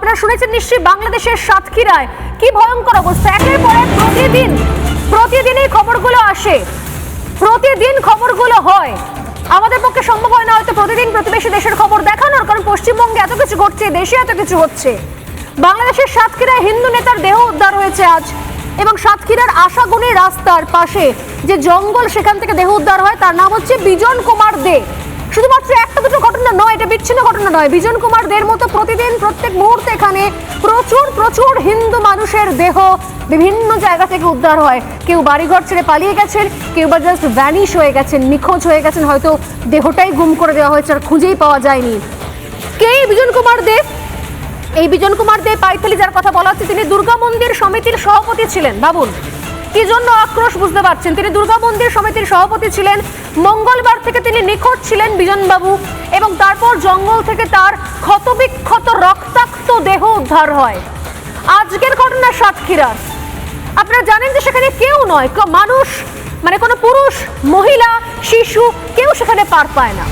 আপনারা শুনেছেন নিশ্চয়ই বাংলাদেশের সাতক্ষীরায় কি ভয়ঙ্কর অবস্থা? একের পর প্রতিদিন, প্রতিদিনই খবরগুলো আসে। প্রতিদিন খবরগুলো হয়। আমাদের পক্ষে সম্ভব হয় না হয়তো প্রতিদিন প্রতিবেশী দেশের খবর দেখানোর, কারণ পশ্চিমবঙ্গে এত কিছু ঘটছে, দেশে এত কিছু হচ্ছে। বাংলাদেশের সাতক্ষীরায় হিন্দু নেতার দেহ উদ্ধার হয়েছে আজ, এবং সাতক্ষীরার আশাগুনি রাস্তার পাশে যে জঙ্গল সেখান থেকে দেহ উদ্ধার হয়, তার নাম হচ্ছে বিজন কুমার দে। ঘটনা নয়, এটা বিচ্ছিন্ন ঘটনা নয়। বিজন কুমার দের মতো প্রতিদিন প্রত্যেক মুহূর্তে এখানে প্রচুর প্রচুর হিন্দু মানুষের দেহ বিভিন্ন জায়গা থেকে উদ্ধার হয়। কেউ বাড়িঘর ছেড়ে পালিয়ে গেছেন, কেউ বা জাস্ট ভ্যানিশ হয়ে গেছেন, নিখোঁজ হয়ে গেছেন, হয়তো দেহটাই গুম করে দেওয়া হয়েছে আর খুঁজেই পাওয়া যায়নি। কে বিজন কুমার দেব? এই বিজন কুমার দেব পাইথালি যার কথা বলা হচ্ছে, তিনি দুর্গা মন্দির সমিতির সভাপতি ছিলেন। ভাবুন, কি জন্য আক্রোশ বুঝতে পারছেন? তিনি দুর্গা মন্দির সমিতির সভাপতি ছিলেন। মঙ্গলবার থেকে তিনি ছিলেন বিজনবাবু এবং তারপর জঙ্গল থেকে তার ক্ষতবিক্ষত রক্তাক্ত দেহ উদ্ধার হয়। আজকের ঘটনা সাতক্ষীরার আপনারা জানেন যে সেখানে কেউ নয় মানুষ মানে কোনো পুরুষ, মহিলা, শিশু, কেউ সেখানে পার পায় না।